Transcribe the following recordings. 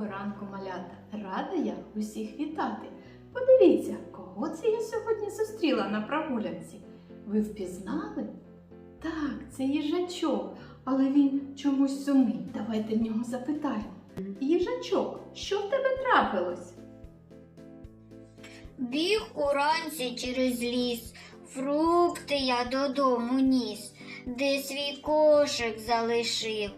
ранку, малята! Рада я усіх вітати. Подивіться, кого це я сьогодні зустріла на прогулянці. Ви впізнали? Так, це їжачок, але він чомусь сумний. Давайте в нього запитаємо. Їжачок, що в тебе трапилось? Біг уранці через ліс, фрукти я додому ніс, де свій кошик залишив,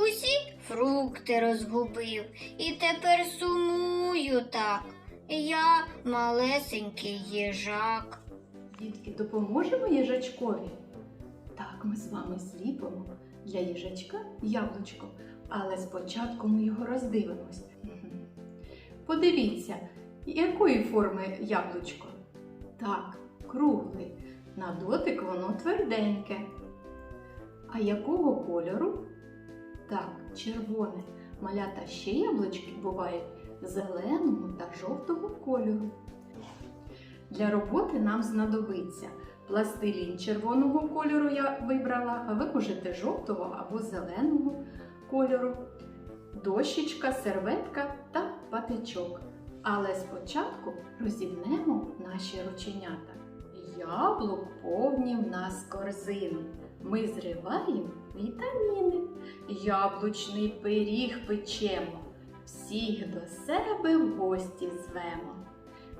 усі фрукти розгубив, і тепер сумую так. Я малесенький їжак. Дітки, допоможемо їжачкові? Так, ми з вами зліпимо для їжачка яблучко, але спочатку ми його роздивимось. Подивіться, якої форми яблучко? Так, круглий. На дотик воно тверденьке. А якого кольору? Так, червоне. Малята ще яблучки бувають зеленого та жовтого кольору. Для роботи нам знадобиться пластилін червоного кольору я вибрала, а ви можете жовтого або зеленого кольору, дощечка, серветка та патичок. Але спочатку розімнемо наші рученята. Яблук повні в нас корзини. Ми зриваємо вітаміни. Яблучний пиріг печемо. Всіх до себе в гості звемо.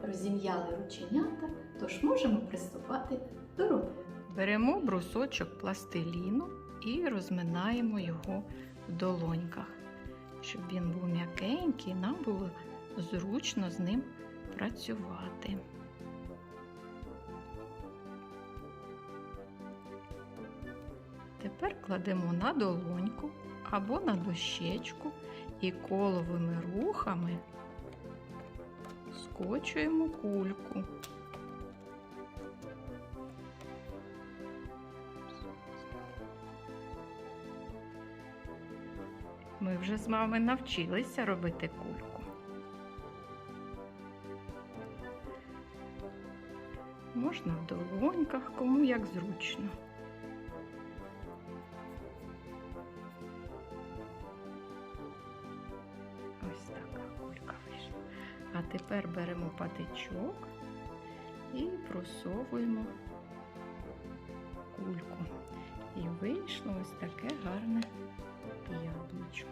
Розім'яли рученята, тож можемо приступати до роботи. Беремо брусочок пластиліну і розминаємо його в долоньках. Щоб він був м'якенький, нам було зручно з ним працювати. Тепер кладемо на долоньку або на дощечку і коловими рухами скочуємо кульку. Ми вже з вами навчилися робити кульку. Можна в долоньках, кому як зручно. А тепер беремо патичок і просовуємо кульку. І вийшло ось таке гарне яблучко.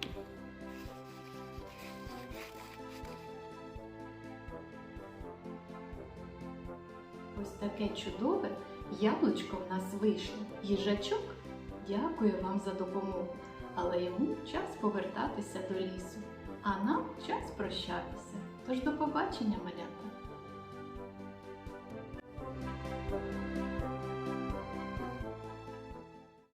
Ось таке чудове яблучко в нас вийшло. Їжачок дякую вам за допомогу, але йому час повертатися до лісу, а нам час прощатися. Тож до побачення, малята!